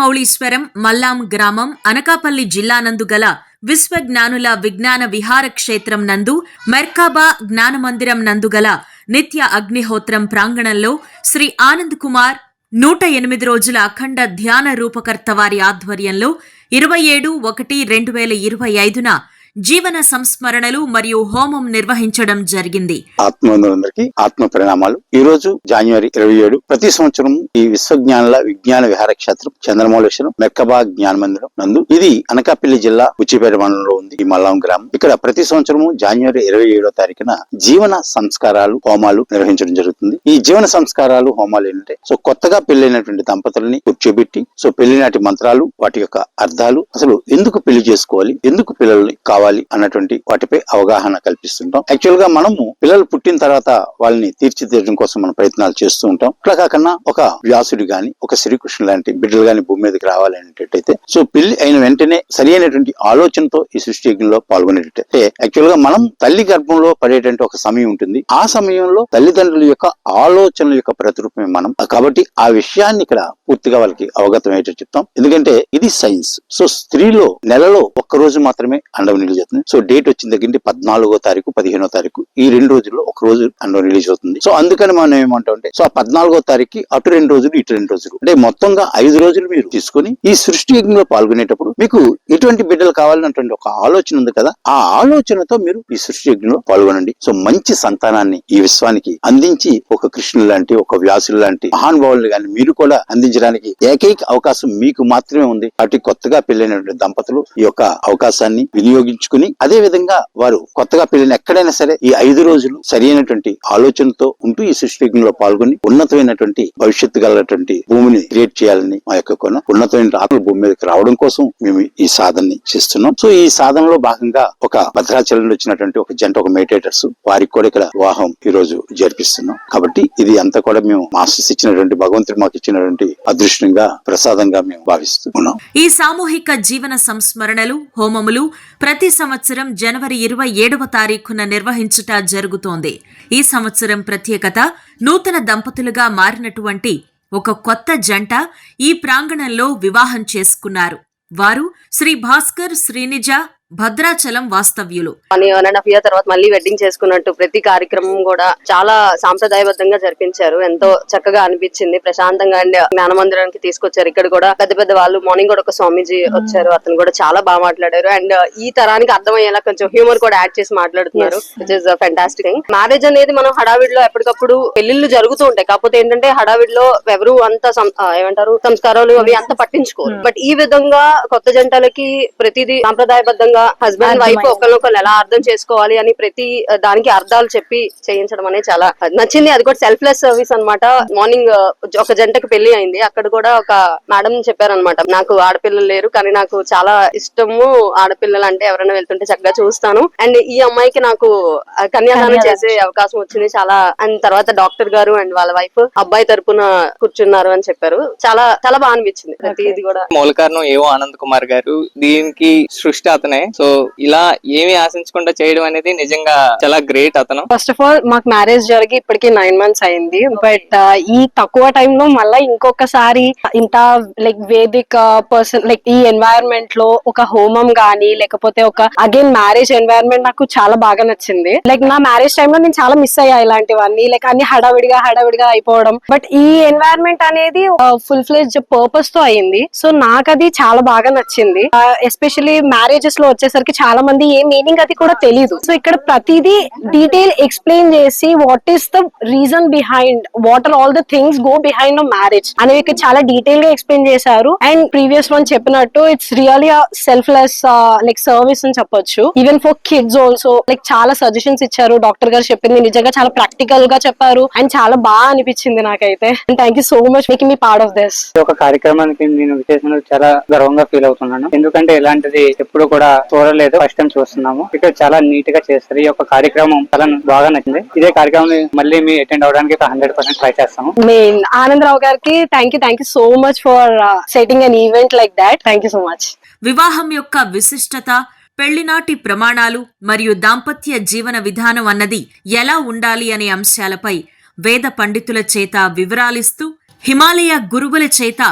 మౌళీశ్వరం మల్లాం గ్రామం అనకాపల్లి జిల్లా నందు గల విశ్వజ్ఞానుల విజ్ఞాన విహార క్షేత్రం నందు మెర్కాబా జ్ఞానమందిరం నందు గల నిత్య అగ్నిహోత్రం ప్రాంగణంలో శ్రీ ఆనంద్ కుమార్ నూట ఎనిమిది రోజుల అఖండ ధ్యాన రూపకర్త వారి ఆధ్వర్యంలో ఇరవై ఏడు ఒకటి రెండు వేల ఇరవై ఐదున జీవన సంస్మరణలు మరియు హోమం నిర్వహించడం జరిగింది. ఆత్మబంధువులందరికీ ఆత్మ పరిణామాలు. ఈ రోజు జనవరి ఇరవై ఏడు. ప్రతి సంవత్సరం ఈ విశ్వజ్ఞానుల విజ్ఞాన విహార క్షేత్రం చంద్రమౌళేశ్వరం మెక్కబా జ్ఞాన మందిరం నందు. ఇది అనకాపల్లి జిల్లా ఉచ్చిపేట మండలంలో ఉంది. ఈ మల్లాం గ్రామం. ఇక్కడ ప్రతి సంవత్సరము జనవరి ఇరవై ఏడో తారీఖున జీవన సంస్కారాలు హోమాలు నిర్వహించడం జరుగుతుంది. ఈ జీవన సంస్కారాలు హోమాలు ఏంటంటే సో కొత్తగా పెళ్ళైనటువంటి దంపతులని కూర్చోబెట్టి సో పెళ్ళి నాటి మంత్రాలు వాటి యొక్క అర్థాలు అసలు ఎందుకు పెళ్ళి చేసుకోవాలి ఎందుకు పిల్లల్ని కావాలి అన్నటువంటి వాటిపై అవగాహన కల్పిస్తుంటాం. యాక్చువల్గా మనము పిల్లలు పుట్టిన తర్వాత వాళ్ళని తీర్చిదిద్దడం కోసం మనం ప్రయత్నాలు చేస్తూ ఉంటాం. అట్లా కాకుండా ఒక వ్యాసుడు గాని ఒక శ్రీకృష్ణుడు లాంటి బిడ్డలు గాని భూమి మీదకి రావాలి అనేటట్టయితే సో పెళ్ళి అయిన వెంటనే సరి అయినటువంటి ఆలోచనతో ఈ సృష్టి యజ్ఞంలో పాల్గొనేటట్టు. అంటే యాక్చువల్గా మనం తల్లి గర్భంలో పడేటువంటి ఒక సమయం ఉంటుంది. ఆ సమయంలో తల్లిదండ్రుల యొక్క ఆలోచనల యొక్క ప్రతిరూపమే మనం. కాబట్టి ఆ విషయాన్ని ఇక్కడ పూర్తిగా వాళ్ళకి అవగతం అయ్యేటట్టు చెప్తాం. ఎందుకంటే ఇది సైన్స్ సో స్త్రీలో నెలలో ఒక్క రోజు మాత్రమే అండం రిలీజ్ అవుతుంది. సో డేట్ వచ్చిన దగ్గర పద్నాలుగో తారీఖు పదిహేనో తారీఖు ఈ రెండు రోజుల్లో ఒక రోజు అందులో రిలీజ్ అవుతుంది. సో అందుకని మనం ఏమంటాం అంటే సో ఆ పద్నాలుగో తారీఖు అటు రెండు రోజులు ఇటు రెండు రోజులు. అంటే మొత్తంగా ఐదు రోజులు మీరు తీసుకొని ఈ సృష్టి యజ్ఞంలో పాల్గొనేటప్పుడు మీకు ఎటువంటి బిడ్డలు కావాలన్నటువంటి ఒక ఆలోచన ఉంది కదా ఆ ఆలోచనతో మీరు ఈ సృష్టి యజ్ఞంలో పాల్గొనండి. సో మంచి సంతానాన్ని ఈ విశ్వానికి అందించి ఒక కృష్ణుడు లాంటి ఒక వ్యాసులు లాంటి మహానుభావులు కానీ మీరు కూడా అందించడానికి ఏకైక అవకాశం మీకు మాత్రమే ఉంది. కాబట్టి కొత్తగా పెళ్ళైనటువంటి దంపతులు ఈ యొక్క అవకాశాన్ని వినియోగించుకుని అదే విధంగా వారు కొత్తగా పెళ్ళిన ఎక్కడైనా సరే ఈ ఐదు రోజులు సరైనటువంటి ఆలోచనతో ఉంటూ ఈ సృష్టిలో పాల్గొని ఉన్నతమైనటువంటి భవిష్యత్తు గలటువంటి భూమిని క్రియేట్ చేయాలని మా యొక్క కొన ఉన్నతమైన ఆత్మలు భూమి మీదకి రావడం కోసం మేము ఈ సాధనని చేస్తున్నాం. సో ఈ సాధనలో భాగంగా ఒక భద్రాచలం వచ్చినటువంటి ఒక జంట ఒక మెడిటేటర్స్ వారికి కూడా ఇక్కడ వివాహం ఈ రోజు జరిపిస్తున్నాం. కాబట్టి ఇది అంతా కూడా మేము మాస్టర్స్ ఇచ్చినటువంటి భగవంతుడు మాకు ఇచ్చినటువంటి అదృష్టంగా ప్రసాదంగా మేము భావిస్తున్నాం. ఈ సామూహిక జీవన సంస్మరణలు హోమములు ప్రతి సంవత్సరం జనవరి ఇరవై ఏడవ తారీఖున నిర్వహించుట జరుగుతోంది. ఈ సంవత్సరం ప్రత్యేకత నూతన దంపతులుగా మారినటువంటి ఒక కొత్త జంట ఈ ప్రాంగణంలో వివాహం చేసుకున్నారు. వారు శ్రీ భాస్కర్ శ్రీనిజ భద్రాచలం వాస్తవ్యులు. వన్ అండ్ హాఫ్ ఇయర్ తర్వాత మళ్ళీ వెడ్డింగ్ చేసుకున్నట్టు ప్రతి కార్యక్రమం కూడా చాలా సాంప్రదాయబద్ధంగా జరిపించారు. ఎంతో చక్కగా అనిపించింది. ప్రశాంతంగా అండ్ జ్ఞాన మందిరానికి తీసుకొచ్చారు. ఇక్కడ కూడా పెద్ద పెద్ద వాళ్ళు మార్నింగ్ కూడా ఒక స్వామీజీ వచ్చారు. అతను కూడా చాలా బాగా మాట్లాడారు. అండ్ ఈ తరానికి అర్థమయ్యేలా కొంచెం హ్యూమర్ కూడా యాడ్ చేసి మాట్లాడుతున్నారు which is fantastic thing marriage అనేది మనం హడావిడిలో ఎప్పటికప్పుడు పెళ్ళిళ్ళు జరుగుతూ ఉంటాయి. కాకపోతే ఏంటంటే హడావిడిలో ఎవరు అంత ఏమంటారు సంస్కారాలు అవి అంత పట్టించుకోరు. బట్ ఈ విధంగా కొత్త జంటలకి ప్రతిదీ సాంప్రదాయబద్ధంగా హస్బెండ్ వైఫ్ ఒకరినొకరు ఎలా అర్థం చేసుకోవాలి అని ప్రతి దానికి అర్థాలు చెప్పి చేయించడం అనేది చాలా నచ్చింది. అది కూడా సెల్ఫ్లెస్ సర్వీస్ అన్నమాట. మార్నింగ్ ఒక జంటకి పెళ్ళి అయింది. అక్కడ కూడా ఒక మేడం చెప్పారనమాట నాకు ఆడపిల్లలు లేరు కానీ నాకు చాలా ఇష్టము ఆడపిల్లలు అంటే ఎవరైనా వెళ్తుంటే చక్కగా చూస్తాను. అండ్ ఈ అమ్మాయికి నాకు కన్యాదానం చేసే అవకాశం వచ్చింది చాలా. అండ్ తర్వాత డాక్టర్ గారు అండ్ వాళ్ళ వైఫ్ అబ్బాయి తరపున కూర్చున్నారు అని చెప్పారు. చాలా చాలా బాగా అనిపించింది. ప్రతి ఇది కూడా. మూల కారణం ఏవో ఆనంద్ కుమార్ గారు. దీనికి సృష్టి అతనే. సో ఇలా ఏమి ఆశించకుండా చేయడం అనేది నిజంగా చాలా గ్రేట్ అతను. ఫస్ట్ ఆఫ్ ఆల్ మాకు మ్యారేజ్ జరిగి ఇప్పటికి నైన్ మంత్స్ అయింది. బట్ uh, ఈ తక్కువ time లో మళ్ళీ ఇంకొకసారి ఇంత లైక్ వేదిక్ పర్సన్ లైక్ ఈ ఎన్వైరన్మెంట్లో ఒక హోమం గానీ లేకపోతే ఒక అగైన్ మ్యారేజ్ ఎన్వైరన్మెంట్ నాకు చాలా బాగా నచ్చింది. లైక్ నా మ్యారేజ్లో నేను చాలా మిస్ అయ్యా ఇలాంటివన్నీ. లైక్ అన్ని హడావిడిగా హడావిడిగా అయిపోవడం. బట్ ఈ ఎన్వైరన్మెంట్ అనేది ఫుల్ ఫ్లెజ్ పర్పస్తో అయింది. సో నాకు అది చాలా బాగా నచ్చింది. Uh, ఎస్పెషల్లీ మ్యారేజెస్లో వచ్చేసరికి చాలా మంది ఏ మీనింగ్ అది కూడా తెలియదు సో ఇక్కడ ప్రతిదీ డీటెయిల్ ఎక్స్ప్లెయిన్ చేసి what is the reason behind what are all the things go behind marriage అనేవి ఇక్కడ చాలా డీటెయిల్గా ఎక్స్ప్లెయిన్ చేశారు. అండ్ ప్రీవియస్ వన్ చెప్పినట్టు it's really selfless like service అని చెప్పొచ్చు. Even for kids also like చాలా సజెషన్స్ ఇచ్చారు. డాక్టర్ గారు చెప్పింది నిజంగా చాలా ప్రాక్టికల్గా చెప్పారు. అండ్ చాలా బాగా అనిపించింది నాకైతే. And thank you so much making me part of this ఒక కార్యక్రమానికి నేను విశేషంగా చాలా గర్వంగా ఫీల్ అవుతున్నాను. ఎందుకంటే ఇలాంటిది ఎప్పుడు కూడా చూడలేదు ఫస్ట్ టైం చూస్తున్నాము. ఇక్కడ చాలా నీట్గా చేస్తారు. ఈ యొక్క కార్యక్రమం చాలా బాగా నచ్చింది. ఇదే కార్యక్రమం మళ్ళీ మీ అటెండ్ అవడానికి హండ్రెడ్ పర్సెంట్ ట్రై చేస్తాము. మెయిన్ ఆనందరావు గారికి thank you thank you so much for setting an event like that thank you so much వివాహం యొక్క విశిష్టత పెళ్ళినాటి ప్రమాణాలు మరియు దాంపత్య జీవన విధానం అన్నది ఎలా ఉండాలి అనే అంశాలపై వేద పండితుల చేత వివరాలిస్తూ హిమాలయ గురువుల చేత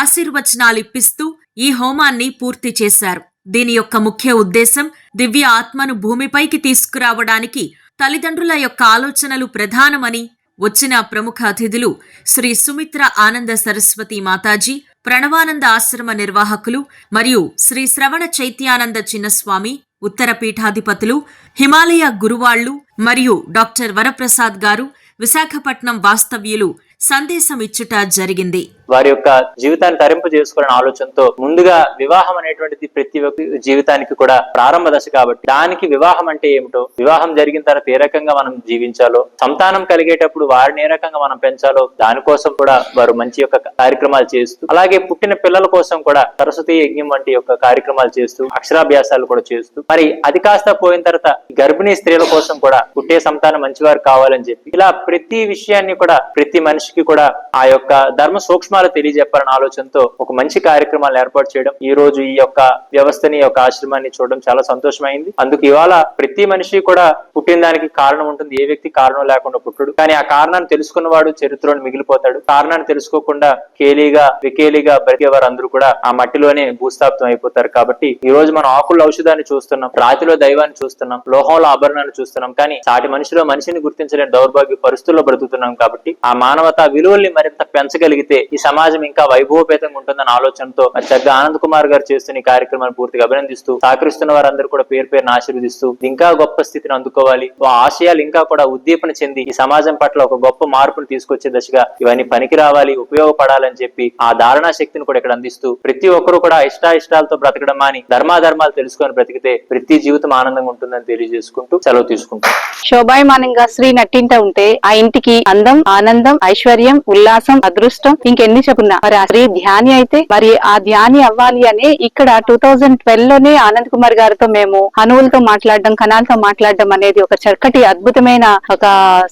ఆశీర్వచనాలు ఇప్పిస్తూ ఈ హోమాన్ని పూర్తి చేశారు. దీని యొక్క ముఖ్య ఉద్దేశం దివ్య ఆత్మను భూమిపైకి తీసుకురావడానికి తల్లిదండ్రుల యొక్క ఆలోచనలు ప్రధానమని వచ్చిన ప్రముఖ అతిథులు శ్రీ సుమిత్ర ఆనంద సరస్వతి మాతాజీ ప్రణవానంద ఆశ్రమ నిర్వాహకులు మరియు శ్రీ శ్రవణ చైత్యానంద చిన్నస్వామి ఉత్తర పీఠాధిపతులు హిమాలయ గురువాళ్ళు మరియు డాక్టర్ వరప్రసాద్ గారు విశాఖపట్నం వాస్తవ్యులు సందేశం ఇచ్చుట జరిగింది. వారి యొక్క జీవితాన్ని తరింపు చేసుకోవాలని ఆలోచనతో ముందుగా వివాహం అనేటువంటిది ప్రతి ఒక్క జీవితానికి కూడా ప్రారంభ దశ కాబట్టి దానికి వివాహం అంటే ఏమిటో వివాహం జరిగిన తర్వాత ఏ రకంగా మనం జీవించాలో సంతానం కలిగేటప్పుడు వారిని ఏ రకంగా మనం పెంచాలో దానికోసం కూడా వారు మంచి యొక్క కార్యక్రమాలు చేస్తూ అలాగే పుట్టిన పిల్లల కోసం కూడా సరస్వతి యజ్ఞం వంటి యొక్క కార్యక్రమాలు చేస్తూ అక్షరాభ్యాసాలు కూడా చేస్తూ మరి అది కాస్త పోయిన తర్వాత గర్భిణీ స్త్రీల కోసం కూడా పుట్టే సంతానం మంచివారు కావాలని చెప్పి ఇలా ప్రతి విషయాన్ని కూడా ప్రతి మనిషి మనిషికి కూడా ఆ యొక్క ధర్మ సూక్ష్మాలు తెలియజెప్పాలన్న ఆలోచనతో ఒక మంచి కార్యక్రమాలు ఏర్పాటు చేయడం ఈ రోజు ఈ యొక్క వ్యవస్థని యొక్క ఆశ్రమాన్ని చూడడం చాలా సంతోషమైంది. అందుకు ఇవాళ ప్రతి మనిషి కూడా పుట్టిన దానికి కారణం ఉంటుంది. ఏ వ్యక్తి కారణం లేకుండా పుట్టుడు. కానీ ఆ కారణాన్ని తెలుసుకున్నవాడు చరిత్రలో మిగిలిపోతాడు. కారణాన్ని తెలుసుకోకుండా కేలీగా వికేలీగా బ్రతికే వారు అందరూ కూడా ఆ మట్టిలోనే భూస్థాపితం అయిపోతారు. కాబట్టి ఈ రోజు మనం ఆకుల ఔషధాన్ని చూస్తున్నాం రాతిలో దైవాన్ని చూస్తున్నాం లోహంలో ఆభరణాన్ని చూస్తున్నాం. కానీ సాటి మనిషిలో మనిషిని గుర్తించలేని దౌర్భాగ్య పరిస్థితుల్లో బ్రతుకుతున్నాం కాబట్టి ఆ మానవత విలువల్ని మరింత పెంచగలిగితే ఈ సమాజం ఇంకా వైభవపేతంగా ఉంటుందన్న ఆలోచనతో మరి చక్కగా ఆనంద్ కుమార్ గారు చేస్తున్న ఈ కార్యక్రమాన్ని పూర్తిగా అభినందిస్తూ సహకరిస్తున్న వారందరూ కూడా పేరు పేరును ఆశీర్వదిస్తూ ఇంకా గొప్ప స్థితిని అందుకోవాలి. ఆ ఆశయాలు ఇంకా కూడా ఉద్దీపన చెంది ఈ సమాజం పట్ల ఒక గొప్ప మార్పును తీసుకొచ్చే దశగా ఇవన్నీ పనికి రావాలి ఉపయోగపడాలని చెప్పి ఆ ధారణా శక్తిని కూడా ఇక్కడ అందిస్తూ ప్రతి ఒక్కరూ కూడా ఇష్టాయిష్టాలతో బ్రతకడం అని ధర్మాధర్మాలు తెలుసుకొని బ్రతికితే ప్రతి జీవితం ఆనందంగా ఉంటుందని తెలియజేసుకుంటూ సెలవు తీసుకుంటాం శోభాయమానంగా శ్రీ నట్టింట ఉంటే ఆ ఇంటికి అందం ఆనందం ఐశ్వర్యం ఉల్లాసం అదృష్టం ఇంకెన్ని చెప్పున్నా. మరి ఆ ధ్యాని అయితే మరి ఆ ధ్యాని అవ్వాలి అని ఇక్కడ టూ థౌజండ్ ట్వెల్వ్లోనే ఆనంద్ కుమార్ గారితో మేము అణువులతో మాట్లాడడం కణాలతో మాట్లాడడం అనేది ఒక చక్కటి అద్భుతమైన ఒక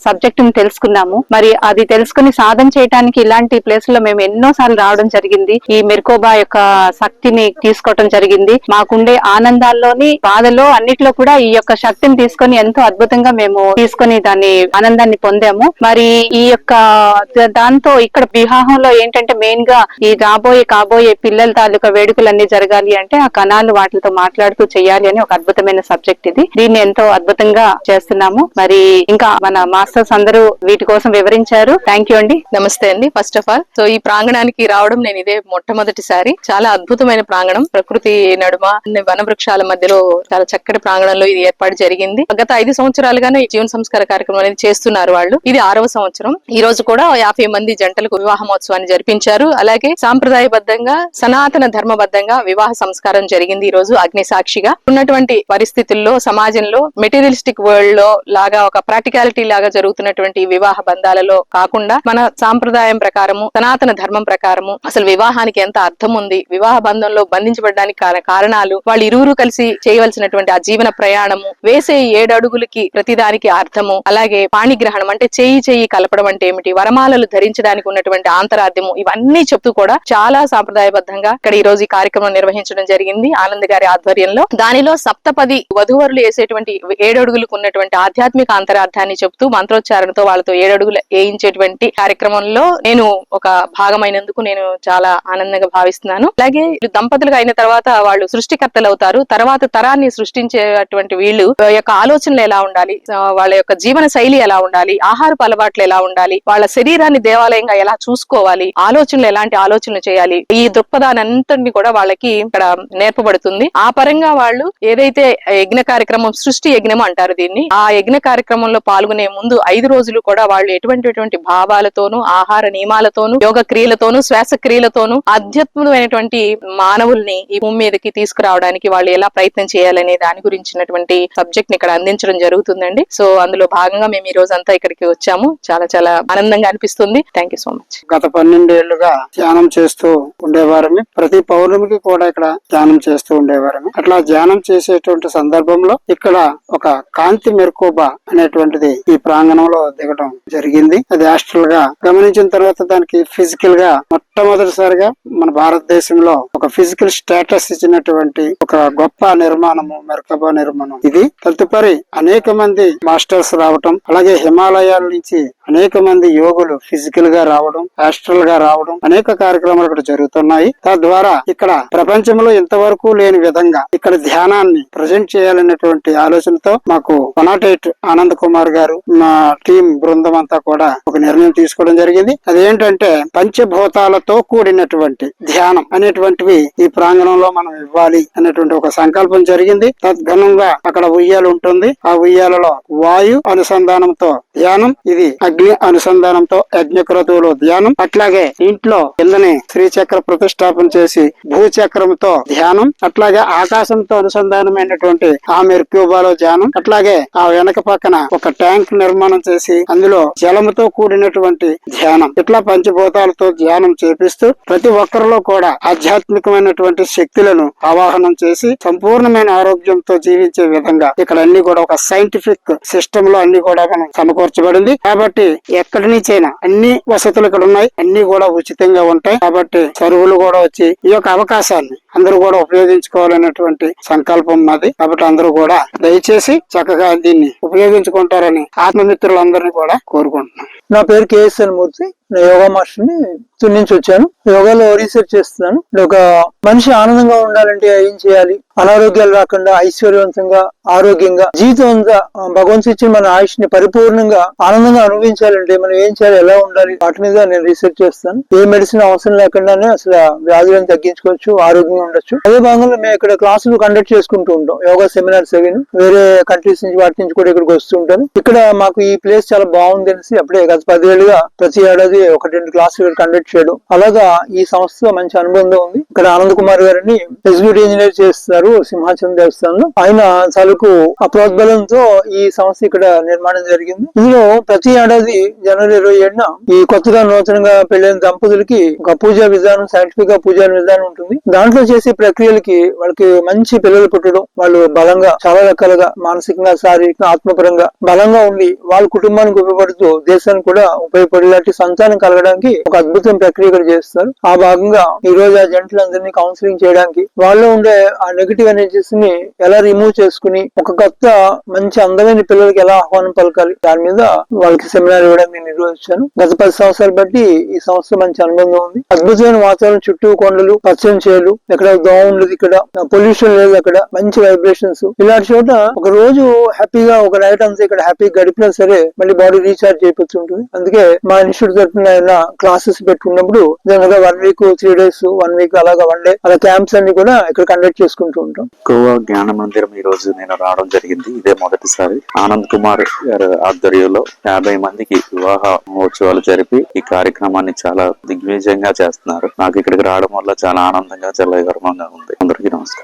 సబ్జెక్ట్ని తెలుసుకున్నాము. మరి అది తెలుసుకుని సాధన చేయడానికి ఇలాంటి ప్లేస్లో మేము ఎన్నో సార్లు రావడం జరిగింది. ఈ మెర్కోబా యొక్క శక్తిని తీసుకోవడం జరిగింది. మాకుండే ఆనందాల్లోని బాధలో అన్నిట్లో కూడా ఈ యొక్క శక్తిని తీసుకొని ఎంతో అద్భుతంగా మేము తీసుకొని దాన్ని ఆనందాన్ని పొందాము. మరి ఈ యొక్క దాంతో ఇక్కడ వివాహంలో ఏంటంటే మెయిన్గా ఈ రాబోయే కాబోయే పిల్లల తాలూకా వేడుకలన్నీ జరగాలి అంటే ఆ కణాలు వాటితో మాట్లాడుతూ చేయాలి అని ఒక అద్భుతమైన సబ్జెక్ట్ ఇది. దీన్ని ఎంతో అద్భుతంగా చేస్తున్నాము. మరి ఇంకా మన మాస్టర్స్ అందరూ వీటి కోసం వివరించారు. థ్యాంక్ యూ అండి. నమస్తే అండి. ఫస్ట్ ఆఫ్ ఆల్ సో ఈ ప్రాంగణానికి రావడం నేను ఇదే మొట్టమొదటిసారి. చాలా అద్భుతమైన ప్రాంగణం. ప్రకృతి నడుమ వన వృక్షాల మధ్యలో చాలా చక్కటి ప్రాంగణంలో ఇది ఏర్పాటు జరిగింది. గత ఐదు సంవత్సరాలుగానే ఈ జీవన సంస్కార కార్యక్రమం అనేది చేస్తున్నారు వాళ్ళు. ఇది ఆరవ సంవత్సరం. ఈ రోజు కూడా యాభై మంది జంటలకు వివాహమోత్సవాన్ని జరిపించారు. అలాగే సాంప్రదాయబద్ధంగా సనాతన ధర్మబద్ధంగా వివాహ సంస్కారం జరిగింది ఈ రోజు అగ్ని సాక్షిగా ఉన్నటువంటి పరిస్థితుల్లో సమాజంలో మెటీరియలిస్టిక్ వరల్డ్లో లాగా ఒక ప్రాక్టికాలిటీ లాగా జరుగుతున్నటువంటి వివాహ బంధాలలో కాకుండా మన సాంప్రదాయం ప్రకారము సనాతన ధర్మం ప్రకారము అసలు వివాహానికి ఎంత అర్థం ఉంది వివాహ బంధంలో బంధించబడడానికి కారణాలు వాళ్ళు ఇరువురు కలిసి చేయవలసినటువంటి ఆ జీవన ప్రయాణము వేసే ఏడు అడుగులకి ప్రతిదానికి అర్థము అలాగే పాణిగ్రహణం అంటే చేయి చేయి కలపడం అంటే ఏమిటి వరమాలలు ధరించడానికి ఉన్నటువంటి ఆంతరార్థము ఇవన్నీ చెప్తూ కూడా చాలా సాంప్రదాయబద్ధంగా ఇక్కడ ఈ రోజు ఈ కార్యక్రమం నిర్వహించడం జరిగింది. ఆనంద్ గారి ఆధ్వర్యంలో. దానిలో సప్తపది వధువరులు వేసేటువంటి ఏడడుగులకు ఉన్నటువంటి ఆధ్యాత్మిక అంతరార్థాన్ని చెప్తూ మంత్రోచ్చారణతో వాళ్ళతో ఏడడుగులు వేయించేటువంటి కార్యక్రమంలో నేను ఒక భాగమైనందుకు నేను చాలా ఆనందంగా భావిస్తున్నాను. అలాగే దంపతులుగా అయిన తర్వాత వాళ్ళు సృష్టికర్తలు అవుతారు. తర్వాత తరాన్ని సృష్టించేటువంటి వీళ్ళు యొక్క ఆలోచనలు ఎలా ఉండాలి? వాళ్ళ యొక్క జీవన శైలి ఎలా ఉండాలి? ఆహారపు అలవాట్లు ఎలా ఉండాలి? వాళ్ళ శరీరాన్ని దేవాలయంగా ఎలా చూసుకోవాలి ఆలోచనలు ఎలాంటి ఆలోచనలు చేయాలి ఈ దృక్పథాన్ని కూడా వాళ్ళకి ఇక్కడ నేర్పబడుతుంది. ఆ పరంగా వాళ్ళు ఏదైతే యజ్ఞ కార్యక్రమం సృష్టి యజ్ఞం అంటారు దీన్ని ఆ యజ్ఞ కార్యక్రమంలో పాల్గొనే ముందు ఐదు రోజులు కూడా వాళ్ళు ఎటువంటి భావాలతోనూ ఆహార నియమాలతోనూ యోగ క్రియలతోనూ శ్వాస క్రియలతోనూ అధ్యాత్మికమైనటువంటి మానవుల్ని ఈ భూమి మీదకి తీసుకురావడానికి వాళ్ళు ఎలా ప్రయత్నం చేయాలనే దాని గురించినటువంటి సబ్జెక్ట్ని ఇక్కడ అందించడం జరుగుతుందండి. సో అందులో భాగంగా మేము ఈ రోజు అంతా ఇక్కడికి వచ్చాము. చాలా చాలా ఆనందంగా అనిపిస్తుంది. థ్యాంక్ యూ సో మచ్ గత పన్నెండేళ్ళుగా ధ్యానం చేస్తూ ఉండేవారమి. ప్రతి పౌర్ణమికి కూడా ఇక్కడ ధ్యానం చేస్తూ ఉండేవారని అట్లా ధ్యానం చేసేటువంటి సందర్భంలో ఇక్కడ ఒక కాంతి మెర్కోబా అనేటువంటిది ఈ ప్రాంగణంలో దిగడం జరిగింది. అది హాస్టల్గా గమనించిన తర్వాత దానికి ఫిజికల్గా మొట్టమొదటిసారిగా మన భారతదేశంలో ఒక ఫిజికల్ స్టేటస్ ఇచ్చినటువంటి ఒక గొప్ప నిర్మాణము మెర్కబా నిర్మాణం ఇది. తదుపరి అనేక మంది మాస్టర్స్ రావటం అలాగే హిమాలయాల నుంచి అనేక మంది యోగులు ఫిజికల్గా రావడం ఆస్ట్రల్గా రావడం అనేక కార్యక్రమాలు ఇక్కడ జరుగుతున్నాయి. తద్వారా ఇక్కడ ప్రపంచంలో ఇంతవరకు లేని విధంగా ఇక్కడ ధ్యానాన్ని ప్రజెంట్ చేయాలనేటువంటి ఆలోచనతో మాకు వనాటైట్ ఆనంద్ కుమార్ గారు మా టీం బృందం అంతా కూడా ఒక నిర్ణయం తీసుకోవడం జరిగింది. అదేంటంటే పంచభూతాలతో కూడినటువంటి ధ్యానం అనేటువంటివి ఈ ప్రాంగణంలో మనం ఇవ్వాలి అనేటువంటి ఒక సంకల్పం జరిగింది. తద్ఘనంగా అక్కడ ఉయ్యాలు ఉంటుంది ఆ ఉయ్యాలలో వాయు అనుసంధానంతో ధ్యానం. ఇది అగ్ని అనుసంధానంతో యజ్ఞక్రతువులో ధ్యానం. అట్లాగే ఇంట్లో కిందని శ్రీచక్ర ప్రతిష్టాపన చేసి భూచక్రంతో ధ్యానం. అట్లాగే ఆకాశంతో అనుసంధానమైనటువంటి ఆ మెర్క్యూబాలో ధ్యానం. అట్లాగే ఆ వెనక పక్కన ఒక ట్యాంక్ నిర్మాణం చేసి అందులో జలముతో కూడినటువంటి ధ్యానం. ఇట్లా పంచభూతాలతో ధ్యానం చేపిస్తూ ప్రతి ఒక్కరిలో కూడా ఆధ్యాత్మికమైనటువంటి శక్తులను ఆవాహనం చేసి సంపూర్ణమైన ఆరోగ్యంతో జీవించే విధంగా ఇక్కడ అన్ని కూడా ఒక సైంటిఫిక్ సిస్టమ్లో అన్ని కూడా మనం సమకూర్చబడింది. కాబట్టి ఎక్కడి పైన అన్ని వసతులు ఇక్కడ ఉన్నాయి. అన్ని కూడా ఉచితంగా ఉంటాయి. కాబట్టి సరువులు కూడా వచ్చి ఈ యొక్క అవకాశాన్ని అందరూ కూడా ఉపయోగించుకోవాలనేటువంటి సంకల్పం మాది కాబట్టి అందరూ కూడా దయచేసి చక్కగా దీన్ని ఉపయోగించుకుంటారని ఆత్మమిత్రులందరినీ కూడా కోరుకుంటున్నాం. నా పేరు కేఎస్ఎన్ మూర్తి. యోగా మాస్టర్ని తుని నుంచి వచ్చాను. యోగాలో రీసెర్చ్ చేస్తున్నాను. ఒక మనిషి ఆనందంగా ఉండాలంటే ఏం చేయాలి? అనారోగ్యాలు రాకుండా ఐశ్వర్యవంతంగా ఆరోగ్యంగా జీవితం అంతా ఆ, ఇచ్చిన మన ఆయుష్ని పరిపూర్ణంగా ఆనందంగా అనుభవించాలంటే మనం ఏం చేయాలి? ఎలా ఉండాలి? వాటి మీద నేను రీసెర్చ్ చేస్తాను. ఏ మెడిసిన్ అవసరం లేకుండానే అసలు వ్యాధులను తగ్గించుకోవచ్చు ఆరోగ్యంగా ఉండొచ్చు. అదే భాగంలో మేము ఇక్కడ క్లాసులు కండక్ట్ చేసుకుంటూ ఉంటాం. యోగా సెమినార్స్ అవి వేరే కంట్రీస్ నుంచి వాటి నుంచి కూడా ఇక్కడికి వస్తూ ఉంటాను ఇక్కడ మాకు ఈ ప్లేస్ చాలా బాగుంది అనేసి అప్పుడే గత పదివేలుగా ప్రతి ఏడాది ఒక రెండు క్లాసులు ఇక్కడ కండక్ట్ చేయడం. అలాగా ఈ సంస్థ మంచి అనుబంధం ఉంది. ఇక్కడ ఆనంద్ కుమార్ గారిని ఎగ్జిక్యూటివ్ ఇంజనీర్ చేస్తున్నారు సింహాచలం దేవస్థానంలో. ఆయన తాలూకు ఆ ప్రోద్బలంతో ఈ సంస్థ ఇక్కడ నిర్మాణం జరిగింది. ఇందులో ప్రతి ఏడాది జనవరి ఇరవై ఏడున ఈ కొత్తగా నూతనంగా పెళ్ళైన దంపతులకి ఒక పూజా విధానం సైంటిఫిక్గా పూజా విధానం ఉంటుంది. దాంట్లో చేసే ప్రక్రియలకి వాళ్ళకి మంచి పిల్లలు పుట్టడం వాళ్ళు బలంగా చాలా రకాలుగా మానసికంగా శారీరకంగా ఆత్మపరంగా బలంగా ఉండి వాళ్ళ కుటుంబానికి ఉపయోగపడుతూ దేశానికి కూడా ఉపయోగపడేలాంటి సంతానం కలగడానికి ఒక అద్భుతం ప్రక్రియ చేస్తారు. ఆ భాగంగా ఈ రోజు ఆ జంటలందరినీ కౌన్సిలింగ్ చేయడానికి వాళ్ళు ఉండే ఆ నెగిటివ్ ఎనర్జీస్ని ఎలా రిమూవ్ చేసుకుని ఒక కొత్త మంచి అందమైన పిల్లలకి ఎలా ఆహ్వానం పలకాలి దాని మీద వాళ్ళకి సెమినార్ ఇవ్వడం నేను నిర్వహించాను గత పది సంవత్సరాలు బట్టి ఈ సంవత్సరం మంచి అనుబంధం ఉంది. అద్భుతమైన వాతావరణం చుట్టూ కొండలు పచ్చని చేలు ఇక్కడ బాగుండదు ఇక్కడ పొల్యూషన్ లేదు అక్కడ మంచి వైబ్రేషన్స్ ఇలాంటి చోట ఒక రోజు హ్యాపీగా ఒక నైట్ అంతా ఇక్కడ హ్యాపీ గడిపినా సరే మళ్ళీ బాడీ రీఛార్జ్ అయిపోతూ ఉంటుంది. అందుకే మా ఇన్స్టిట్యూట్ తరఫున ఏమైనా క్లాసెస్ పెట్టుకున్నప్పుడు జనరల్గా one week three days one week అలాగా వన్ డే అలా క్యాంప్స్ అన్ని కూడా ఇక్కడ కండక్ట్ చేసుకుంటూ ఉంటాం. గోవా జ్ఞాన మందిరం ఈ రోజు నేను రావడం జరిగింది. ఇదే మొదటిసారి. ఆనంద్ కుమార్ గారు ఆధ్వర్యంలో యాభై మందికి వివాహ మహోత్సవాలు జరిపి ఈ కార్యక్రమాన్ని చాలా దిగ్విజయంగా చేస్తున్నారు. నాకు ఇక్కడికి రావడం వల్ల చాలా ఆనందంగా చాలా గర్వంగా ఉంది. అందరికీ నమస్కారం.